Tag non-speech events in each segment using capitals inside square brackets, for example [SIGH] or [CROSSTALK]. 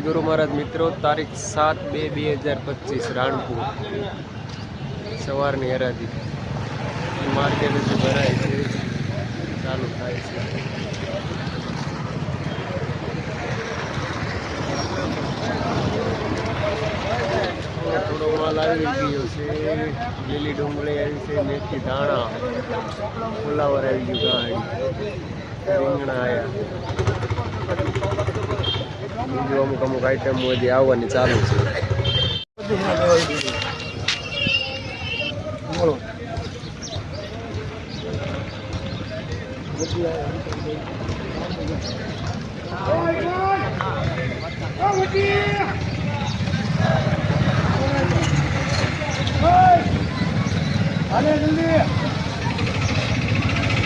ગુરુ મહારાજ મિત્રો, તારીખ સાત બે બે હજાર પચીસ, રાણપુર. સવારની હરાજી. માર્કેટ ભરાય છે. ચાલુ થાય છે. થોડો માલ આવી ગયો છે. લીલી ડુંગળી આવી છે, મેથી દાણા ફુલાવર આવી ગયું ગાડી રીંગણા આવ્યા. બીજું અમુક અમુક આઈટમ હજી આવવાની ચાલુ છે.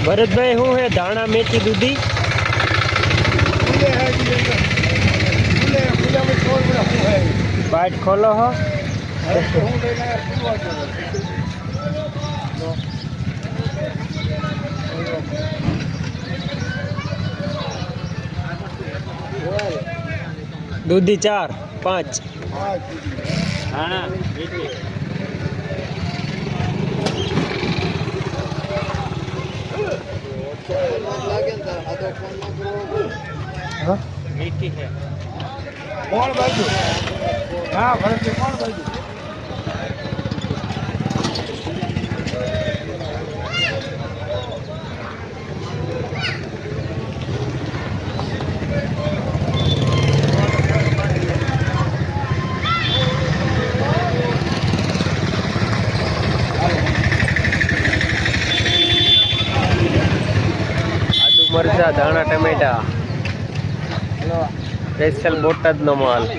ભરતભાઈ શું હે ધાણા મેથી દૂધી? બાટ ખોલો હો દૂધી ચાર પાંચ ધાણા મેથી મીઠી છે કોણ બાજુ? હા ભરતભાઈ કોણ બાજુ? મરચા ધાણા ટમેટા. સ્પેશિયલ બોટાદનો માલ. [LAUGHS]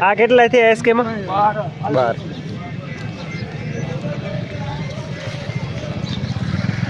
આ કેટલા થયા એસકે માં બાર.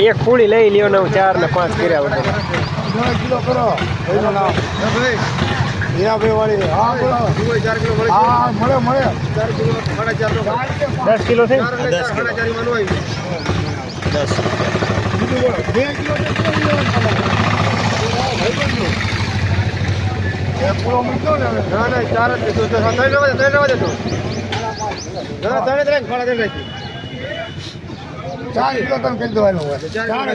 એક પૂળી લઈ લ્યો ને હું ચાર ને પાંચ કર્યા વગર. દસ કિલો કરો ભાઈનું વાળી હા બોલો હા મળે મળે દસ કિલો છે દસ કિલો મૂક્યો ને ના ના ચાર જ દેતો તો ત્રણ લેવા દે ત્રણ ત્રણ ખાડા રાખી. ચાર કિલો તમે કહી દેવાનું હોય. ચાર.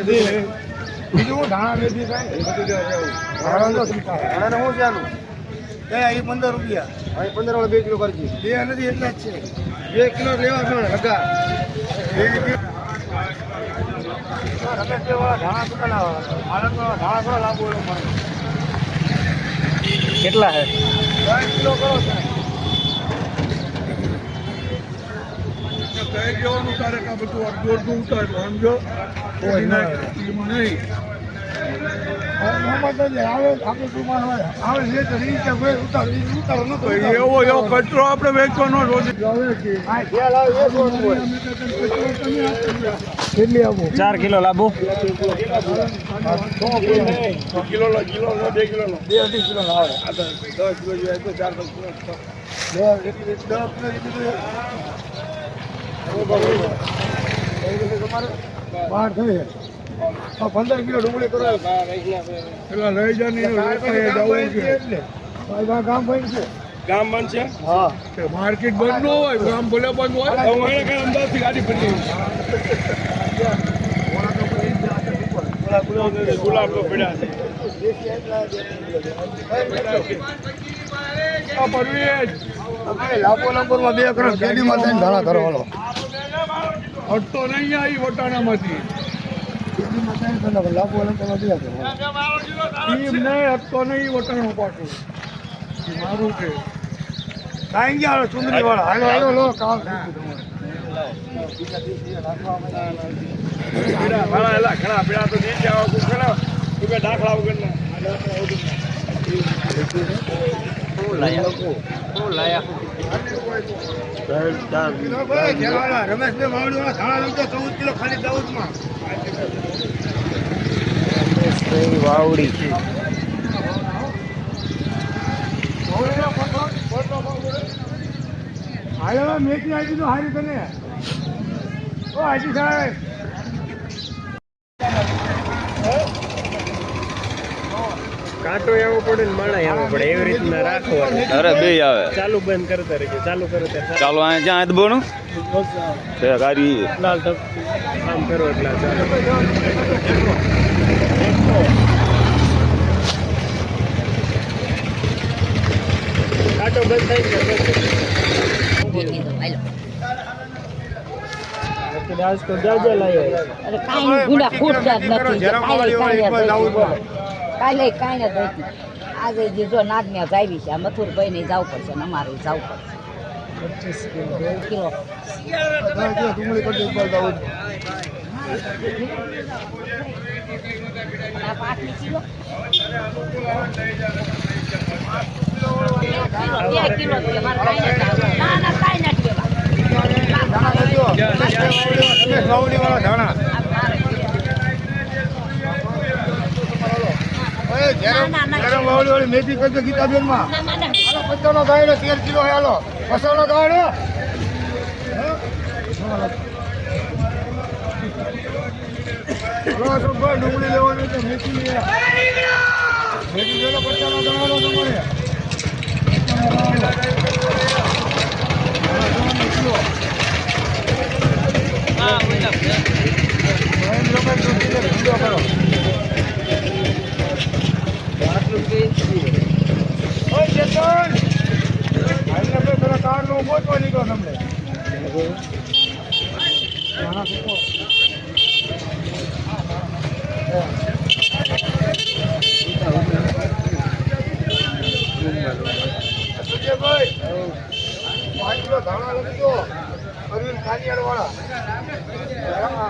બીજું હું ધાણા વેચી થાય શું છે એ અહીં પંદર રૂપિયા. અહીં પંદર વાળા બે કિલો કરજી બે નથી એટલા જ છે. બે કિલો લેવા છે હગા. કેટલા હે ત્રણ કિલો કરો સાહેબ કઈ જવાનું તારે કા બધું આ દોડતું ઉતાર્યું સમજો કોઈ ના. એમાં નહીં મોહમ્મદ નથી આવે આપણે શું માનવા આવે છે તો રીત છે ભાઈ ઉતાર ઈ ઉતારો તો એવો એવો કચરો આપણે વેચવાનો કે ચાર કિલો લાબુ. કિલો. લો કિલો બે કિલો બે અઢી કિલો આવે. દસ કિલો જોઈએ તો ચાર દસ કિલો. દસ થઈ પંદર કિલો ડુંગળી લઈ ગામ બંધ છે. ગામ બંધ છે? હા. માર્કેટ બંધ ન હોય ગામ ભલે બંધ હોય. ગાડી પડી ગુલાબ તો પડ્યા છે. પરવેજ લાંબો નંબરમાં બે કરો કેડીમાં થઈને ધાણા કરો હાલો હટતો નહીં આવી વટાણામાંથી. કરે વાળા તો નથી આપે. ઈ નહીં આપતો નહીં વટાણું પાછું. મારું છે. કાંઈ ગયા હાલો, ચુંદડી વાળા હાલો હાલો લો કામ. દાખલા વગરના. શું લાયા શું રમેશભાઈ ખાલી દાઉદમાં. વાવડી હાલો, મેથી આપી દીધું હારી તને. ઓ, હાજી સાહેબ. કાંટો એવો પડે ને મણાય એવો પડે. એવી રીતના રાખવાનું અરે બે આવે. ચાલુ બંધ કરતા રહેજો ચાલુ કરો ચાલો અહીંયા જ્યાં જ બોનું? તે ગાડી. લાલ તપ કામ કરો એટલે આ ચાલુ. કાંટો બંધ થઈ ગયો આજ તો જાજે લાયો અરે કાઈ ગુડા ખૂટતા જ નથી. કાલે કાંઈ જ નથી આજે જે જો નાગને જાવી છે આ મથુરભાઈ ને જવું પડશે ને અમારે જવું પડશે. Kilo kilo. ના ના કાંઈ નથી ધાણા કરી દો. રમેશ માવડીવાળા ધાણા. આ મારે ઓય, જેરમ- ના, ના, ના. જેરમ વાવડીવાળી મેથી કરી દો ગીતાબેનમાં. ના ના ના ગાયડો, તેર કિલો હે, હાલો. બસોનો ગાયડો. ડુંગળી લેવાની છે, મેથી. મેથી લેલો, પચાસનો ગાયડો તમારે. ગાયડો. મહેન્દ્રભાઈ કરો. ઓય, ચેતન! આઈને બે પેલા કારનો ઊભો જ બની ગયો તમને. નાના છોકરો. અતુલ્યભાઈ, પાંચ કિલો ધાણા લખી દો. અરવિંદ કાનિયાડવાળા. હા,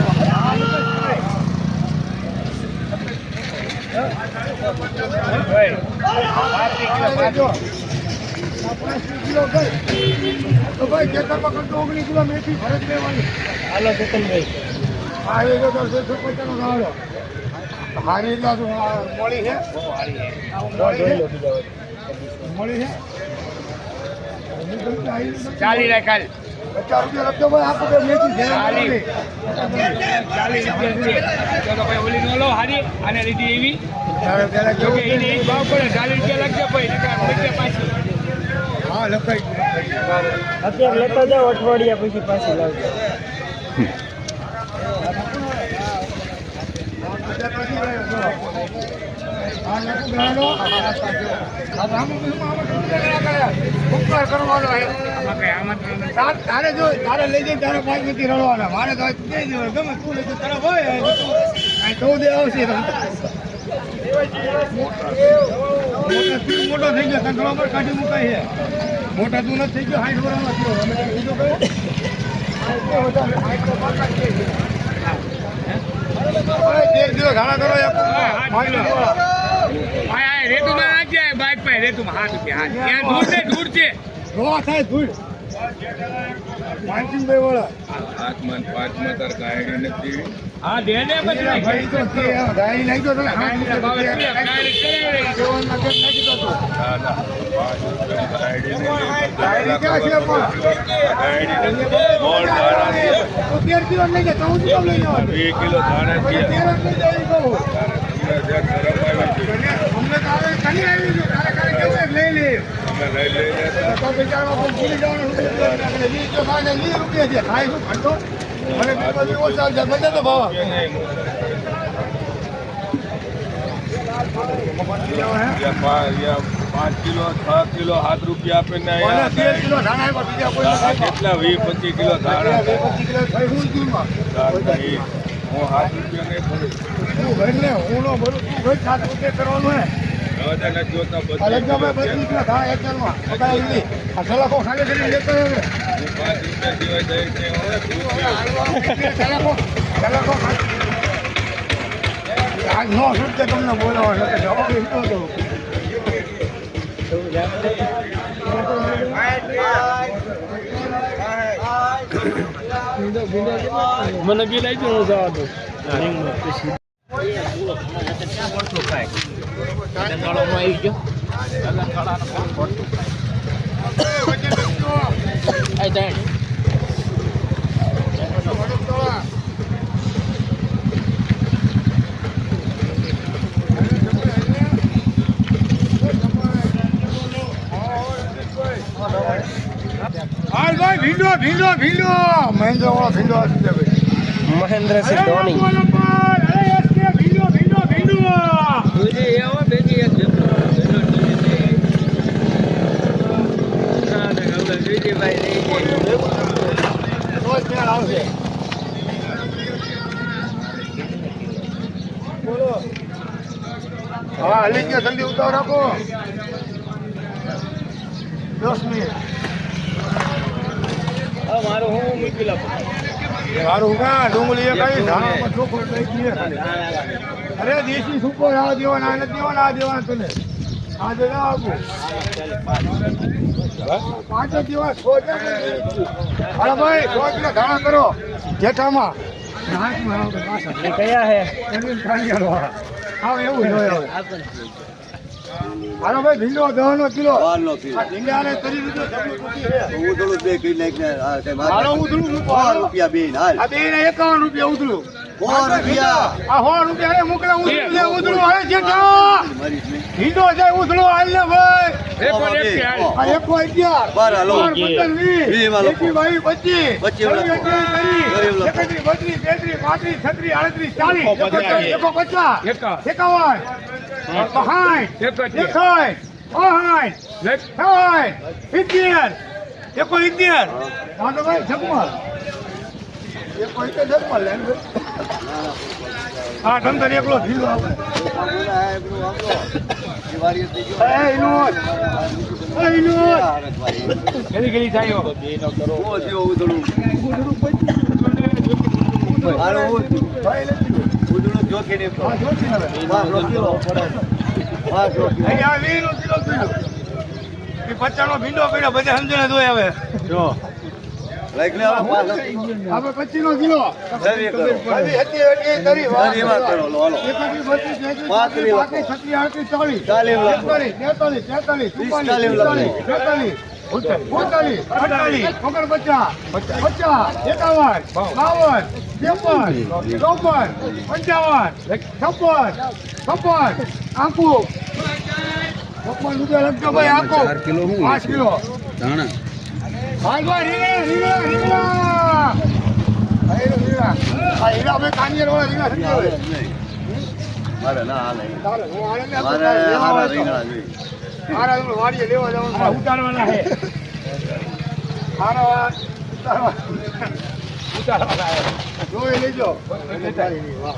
ઓગણીસ કિલો મેથી ફરજ લેવાની હાલો. ચેતનભાઈ હા એ જો દસ દસ પચાસનો ગાળો હારી છે મળી છે પચાસ રૂપિયા લખજો ભાઈ આપો કે મેથી છે. ચાલી. ચાલી રૂપિયા છે તો ભાઈ ઓલી નો લો હારી અને લીધી એવી. ભાવ પડે ચાલી રૂપિયા લખજો ભાઈ પાછી. હા લખાઈ અત્યારે લેતા જાઓ અઠવાડિયા પછી પાછી લાવજો આ લખું ગાળો. આ રામુ બિલમાં આમાં શું ઝઘડા કર્યા? ઉપકાર કરવાનો છે. આમાં કઈ આમંત્રણ નથી. તાર- જો તારે લઈ જઈને તારે પાંચ નથી રડવાના મારે તો ગમે તું લઈ તારે હોય આવશે. મોટા થઈ ગયો તને પર કાઢી મુકાય છે મોટા તું નથી થઈ ગયો હાઈટ બરાબર થયો અમે બીજું કહ્યું તેર કરો એક પાંચ કિલો હા, હા, રેતુમાં નાખજે, આ તું હાથ હાથ. ત્યાં દૂર છે, દૂર છે. રોવા થાય દૂર પાંચિંગભાઈ વાળા હા, દે દે પછી ભાઈ તો કે ગાડી નાખ્યો તને. હાથ ગાડીના ભાવે રૂપિયા, ગાડી ચલાવી રહી. સેવનમાં કેમ નાખી દો તું? ગાડી ક્યાં છે પણ? તો તેર કિલો છે કાલે કેવું એક તો બિચારા કોઈ ભૂલી જવાનું રૂપિયા જ નાખે. વીસ તો ખાય ને વીસ રૂપિયા છે ખાય શું ઘંટો મને બધી ઓછા છે બધે તો ભાવ પાંચ કિલો છ કિલો સાત રૂપિયા આપીને કેટલા વીસ પચીસ કિલો હું. હું સાત રૂપિયા નહીં ભરું તું ઘરને હું નો ભરું, તું ભાઈ સાત રૂપિયા કરવાનું હે. ને. નો છૂટકે તમને બોલાવો છે જવાબ એટલો દઉં. મને બી લઈ ગયો જવા દો ભીંડો ભીંડો ભીંડો મહેન્દ્ર વાળો ભીંડો મહેન્દ્રસિંહ ધોની ભીંડો ભીંડો ભીંડો રોજ મેળ આવશે બોલો હા હલી ગયો જલ્દી ઉતાર રાખો દસ મિનિટ મારું હું. મૂકી લઉં મારું કા ડુંગળી કઈ ધાણામાં અરે, દેશી સૂકો, આ દેવાના, આ નથી દેવાના, આ દેવાના તને. આ દેવા આપું. પાંચ દિવસ ભાઈ સો ધાણા કરો. જેઠામાં. નાચમાં આવો તો પાછા. કયા હે એની કાંગિયાળ વાળા. આવો એવું હાલો ભાઈ ભીંડો દહનો કિલો. આ ભીંડાને તરી દીધો કુટી છે. હાલો ઉધડું મૂકો હાલો. આ બે એકાવન રૂપિયા ઉધડું આ સો રૂપિયા અરે મોકલા ઉધડું ઉધડું હાલે જેઠા ભીંડો છે ઉધડું હાલ ને ભાઈ. એક અગિયાર. બાર પંદર વીસ. બાવીસ પચીસ. એકત્રીસ બત્રીસ તેત્રીસ પાંત્રીસ છત્રીસ આડત્રીસ ચાલીસ. એકો પચાસ. એકાવન. બહાઠ એકોતેર. ઓહાઈ લેટ લેખ. ઇન્ડિયન એકો ઇન્ડિયન તો ભાઈ જગમલ એકો સિત્તેર જગમલ લે ને. હા ધંધર એકલો ઢીલો આવે. એ પચાનો ભીંડો પીડો બધા સમજણ જોઈ હવે આપણે પચીસ નો કિલો ઓગણપચાસ, પચાસ, એકાવન, બાવન, ત્રેપન, ચોપન, પંચાવન, છપ્પન, છપ્પન, આંકુ. છપ્પન રૂપિયા ભાઈ આંકુ. પાંચ કિલો. હાલ ભાઈ મારે ના હાલે. મારે હારા. રીંગણા જોઈએ. હારા તમે વાડીએ લેવા જવાનું ઉતારવાના હે. હારા ઉતારવા. ઉતારવાના જોઈ લેજો. વાહ.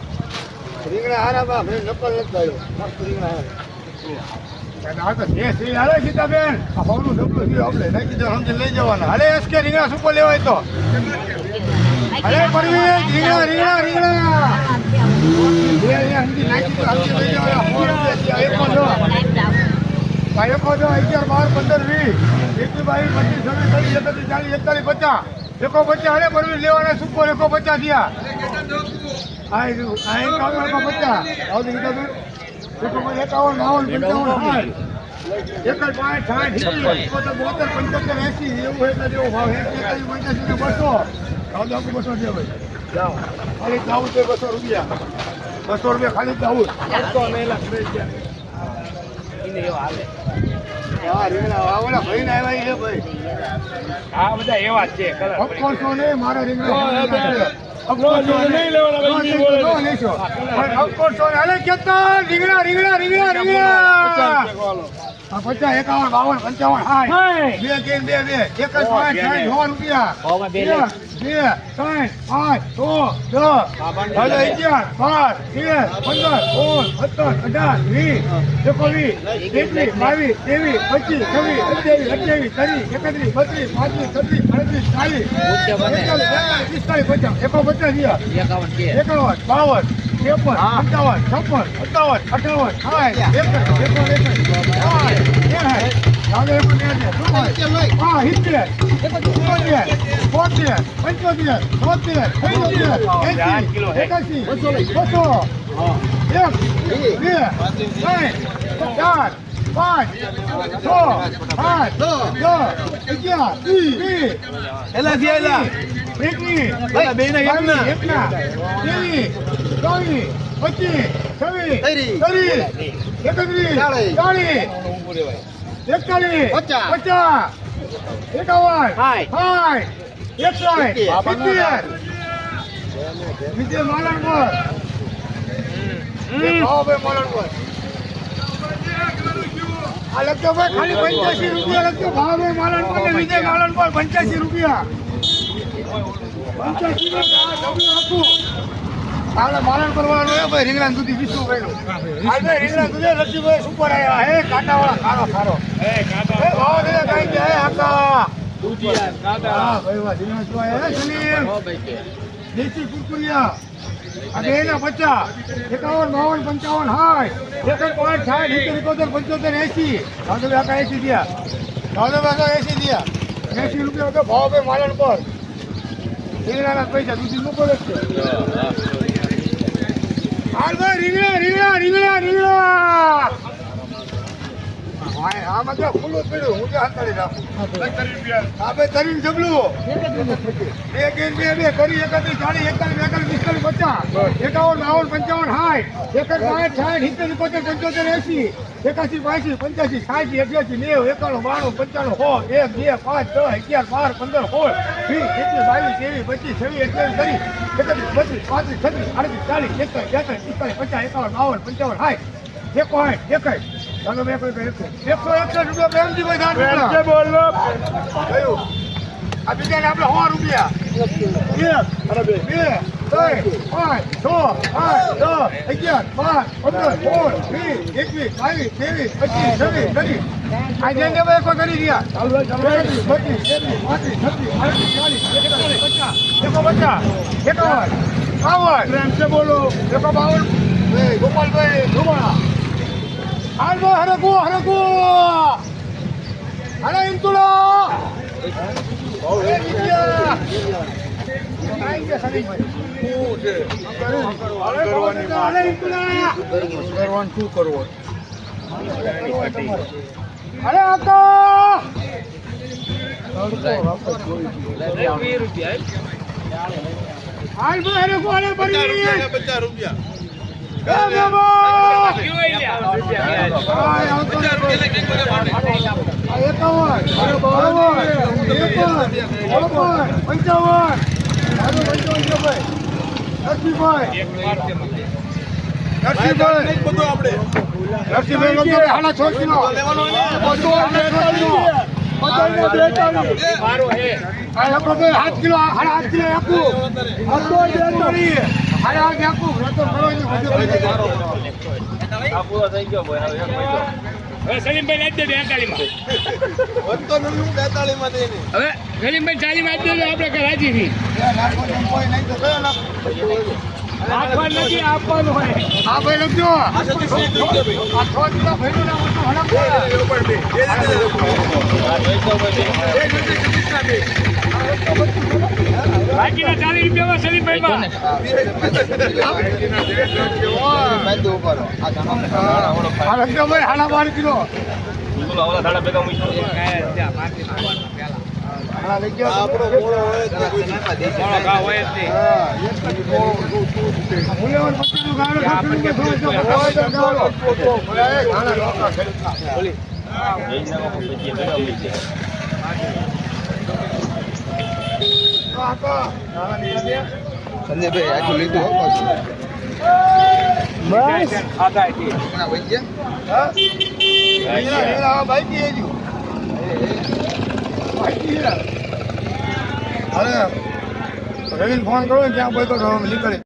રીંગણા હારા બા ભાઈ નકલ નથી થયો મસ્ત રીંગણા હારા. અગિયાર, બાર, પંદર, વીસ. એકવીસ, બાવીસ, પચીસ, છવ્વીસ ચાલીસ, એકતાલીસ, પચાસ. એકો પચાસ, હાલે પરવીન, લેવાના સુકો એકો પચાસ થયા. પચાસ. એકાવન બાવન પંચાવન સાઠ એક જ પાંચ સાઠ સિત્તેર બોતેર પંચોતેર એસી એવું એટલે જેવો ભાવ એકાસી પંચ્યાસી બસો આખું બસો છે ભાઈ જાઓ ખાલી જાવું છે બસો રૂપિયા બસો રૂપિયા ખાલી જાવું બસો છે ભાઈ આ બધા એવા જ છે મારા રીંગણા પચાસ એકાવન બાવન પંચાવન બે બે બે એક જ પાંચ સાઠ સો રૂપિયા બે ત્રણ પાંચ છ દસ. સાડા અગિયાર બાર તેર પંદર સોળ સત્તર અઢાર વીસ એકોવીસ એકવીસ બાવીસ ત્રેવીસ પચીસ છવ્વીસ અઠ્યાવીસ અઠ્યાવીસ ત્રીસ એકત્રીસ બત્રીસ પાંત્રીસ છત્રીસ પાંત્રીસ ચાલીસ પિસ્તાલીસ પચાસ એકો પચાસ એકાવન બાવન ત્રેપન પંચાવન છપ્પન સત્તાવન અઠાવન સાઠ એકસઠ એકસો એકસઠ સાઠ એંસઠ ચાલો એકોણ એંસઠ હા સિત્તેર એકોતેર બોતેર પંચોતેર તોતેર પંચોતેર એંસી એકાસી બસો એક બે ત્રણ ચાર પાંચ છ સાત દસ અગિયાર વીસ એલા થી એલા એકવીસ પેલા બેયના એકના. બાવીસ, એકના ત્રેવીસ ચોવીસ પચીસ એકતાલીસ પચાસ. પચાસ એકાવન સાઠ. સાઠ એકસો સિત્તેર. વિજય માલણપુર લખજો ભાઈ ખાલી પંચ્યાસી રૂપિયા લખજો. ભાવભાઈ માલણપુર ને વિજય માલણપુર પંચ્યાસી રૂપિયા. પંચ્યાસી રૂપિયા. આપણે માલણ કરવાનું રહ્યો ભાઈ રીંગણા દૂધી વીસું કર્યું આજે રીંગણા દૂધે રસીભાઈ સુપર આવ્યા હે કાંટાવાળા ખારો ખારો. હે ભાવ દે કાઈ કે હે આકા હા ભાઈ વાહ રીંગણા શું આવ્યા હે સલીમ દેશી કુરકુરિયા. આ બે પચાસ એકાવન બાવન પંચાવન સાઠ એકસઠ પાંચ સાઠ સિત્તેર એકોતેર પંચોતેર એસી. દાદા આખા એસી થયા. દાદા કાકા એસી થયા. એસી રૂપિયા તો ભાવ ભાઈ માલણ પર. રીંગણાના પૈસા દૂધી મોકલે છે. હાલ ભાઈ રીંગણા રીંગણા રીંગણા રીંગણા હા, આમાં તો ખુલ્લું પડ્યું હું તો હાથાળી રાખું. આપણે તરીને જબલું. બે કે બે બે કરી એકત્રીસ ચાલીસ એકતાલીસ પિસ્તાલીસ પચાસ. એકાવન બાવન પંચાવન સાઠ. એકર સાઠ સાઠ સિત્તેર એકોતેર પંચોતેર એસી એકાસી બાસી પંચ્યાસી સાઠી અઠ્યાસી નેવું એકાણું બાણું પંચાણું સો એક બે પાંચ દસ અગિયાર બાર પંદર સોળ. વીસ એકવીસ બાવીસ ત્રેવીસ પચીસ છવ્વીસ અઠ્યાવીસ ત્રીસ એકત્રીસ બત્રીસ પાંત્રીસ છત્રીસ અડત્રીસ ચાલીસ એકત્રીસ બેતાલીસ પિસ્તાલીસ પચાસ એકાવન બાવન પંચાવન સાઠ. એકો હાઈ એકાઈ. ચાલો બે કોઈ એકસો એકસો રૂપિયા પ્રેમજી ભાઈ બોલો. કયું? આ બીજાને આપણે સો રૂપિયા. બે ત્રણ પાંચ છ આઠ દસ અગિયાર બાર પંદર સોળ વીસ એકવીસ બાવીસ ત્રેવીસ પચીસ છવ્વીસ ત્રીસ આ જઈને ભાઈ કોઈ કરી ગયા. એકવીસ બત્રીસ તેત્રીસ પાંત્રીસ છત્રીસ આડત્રીસ ચાલીસ એકતાલીસ પચાસ એકો પચાસ એકાવન બાવન. પ્રેમ છે બોલો બાવન. ગોપાલભાઈ ધુમાડા. હાલ ભાઈ હરકુ હરકુ હાલે ઇન્તુલા એ વિદ્યા આઈ ગયા સનીભાઈ હાલે ઇન્તુલા અરે આકા હાલ ભાઈ હરકુ હાલે પચાસ રૂપિયા. પંચાવન હાલો પંચાવન છે ભાઈ નરસિંહભાઈ નરસિંહભાઈ બધું આપણે નરસિંહભાઈ લખજો હાલા છ કિલો સાત કિલો હાડા સાત કિલો આપું સલીમભાઈ નાખી દેજો બેતાળી માં હવે સલીમભાઈ ચાલીમાં આપી દેજો આપણે રાજી થી નથી આપવાનું હોય. આ ભાઈ લખજો આ ભેગું બાકીના ચાલીસ રૂપિયામાં સલીમભાઈમાં હાડા બાર કિલો. હા, લઈ જાઓ. આપણો સંજયભાઈ આખું લીધું હો પાછું છે. ઘણા વહી ગયા હેજો. બાઈકી હીરા. અરે રવિને ફોન કરો ને ત્યાં કોઈ તો નીકળે